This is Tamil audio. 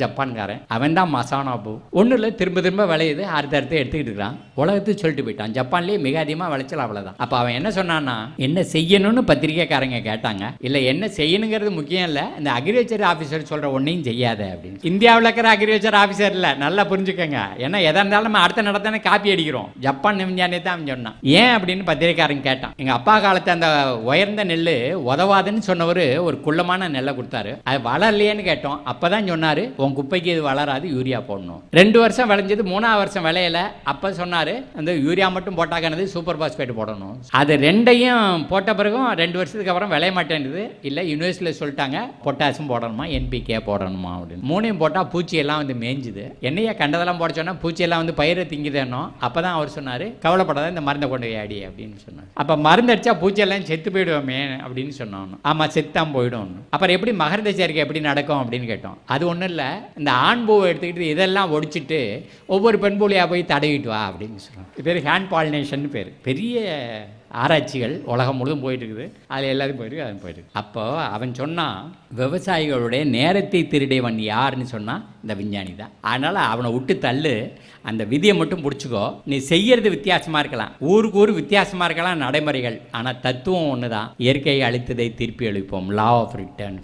ஜப்பான்காரன். அவன் தான் மசானா பூ ஒன்றும் இல்லை திரும்ப திரும்ப விளையுது அடுத்த அடுத்து எடுத்துக்கிட்டு இருக்கான். உலகத்துக்கு சொல்லிட்டு போயிட்டான். ஜப்பான்லேயே மிக அதிகமாக விளைச்சல் அவ்வளோதான் அப்போ அவன் என்ன சொன்னான்னா என்ன செய்யணும்னு பத்திரிக்கைக்காரங்க கேட்டாங்க. இல்லை என்ன செய்யணுங்கிறது முக்கியம் இல்லை. இந்த அக்ரிகல்ச்சர் ஆஃபீஸர் சொல்கிற ஒன்றையும் செய்யாத அப்படின்னு. இந்தியாவில் இருக்கிற அக்ரிகல்ச்சர் ஆஃபீஸர் இல்லை. நல்லா புரிஞ்சுக்கோங்க. ஏன்னா எதாக இருந்தாலும் நம்ம அடுத்த நடத்தானே காப்பி அடிக்கிறோம். ஜப்பான் நிமிஞ்சானே தான் அவன் சொன்னான். ஏன் அப்படின்னு பத்திரிக்கைக்காரன் கேட்டான். எங்கள் அப்பா காலத்து அந்த உயர்ந்த நெல் உதவாதுன்னு சொன்னவர் ஒரு குள்ளமான நெல்லை கொடுத்தாரு. அது வளரலையேன்னு கேட்டோம். அப்போ தான் சொன்னார் உன் குப்பைக்கு இது வளராது யூரியா போடணும். ரெண்டு வருஷம் விளைஞ்சது மூணாவது வருஷம் விளையல. அப்போ சொன்னார் அந்த யூரியா மட்டும் போட்டாக்கானது சூப்பர் பாஸ்பேட் போடணும். அது ரெண்டையும் போட்ட பிறகும் ரெண்டு வருஷத்துக்கு அப்புறம் விளைய மாட்டேன்றது இல்லை யூனிவர்சிட்டியில் சொல்லிட்டாங்க பொட்டாசும் போடணுமா என்பிகே போடணுமா அப்படின்னு. மூணையும் போட்டால் பூச்சியெல்லாம் வந்து மேய்ஞ்சுது. என்னையா கண்டதெல்லாம் போட சொன்னால் பூச்சி வந்து பயிரை திங்கிதேனோ அப்போ தான் அவர் சொன்னார் கவலைப்படாத இந்த மருந்தை கொண்டு போய் அடி அப்படின்னு சொன்னார். அப்போ மருந்து அடித்தா பூச்சி எல்லாம் செத்து போயிடுவோமே அப்படின்னு சொன்னோம் ஆமாம் செத்தான் போயிடும் அப்புறம் எப்படி மகரந்த சேர்க்கை எப்படி நடக்கும் அப்படின்னு கேட்டோம். அது ஒன்றும் இல்லை இந்த ஆண்பூவை எடுத்துக்கிட்டு இதெல்லாம் ஒடிச்சிட்டு ஒவ்வொரு பெண் போய் தடவிட்டு வா அப்படின்னு சொல்லுவாங்க பேர் ஹேண்ட் பாலினேஷன் பேர். பெரிய ஆராய்ச்சிகள் உலகம் முழுதும் போயிட்டு இருக்குது அதில் எல்லாத்தையும் போயிருக்கு அது போயிருக்கு அப்போ அவன் சொன்னான் விவசாயிகளுடைய நேரத்தை திருடையவன் யாருன்னு சொன்னால் இந்த விஞ்ஞானி தான். அதனால் அவனை விட்டு தள்ளு. அந்த விதியை மட்டும் பிடிச்சிக்கோ. நீ செய்யறது வித்தியாசமாக இருக்கலாம். ஊருக்கு ஊர் வித்தியாசமாக இருக்கலாம் நடைமுறைகள். ஆனால் தத்துவம் ஒன்று தான் இயற்கையை அழித்ததை திருப்பி அழிப்போம். Law of return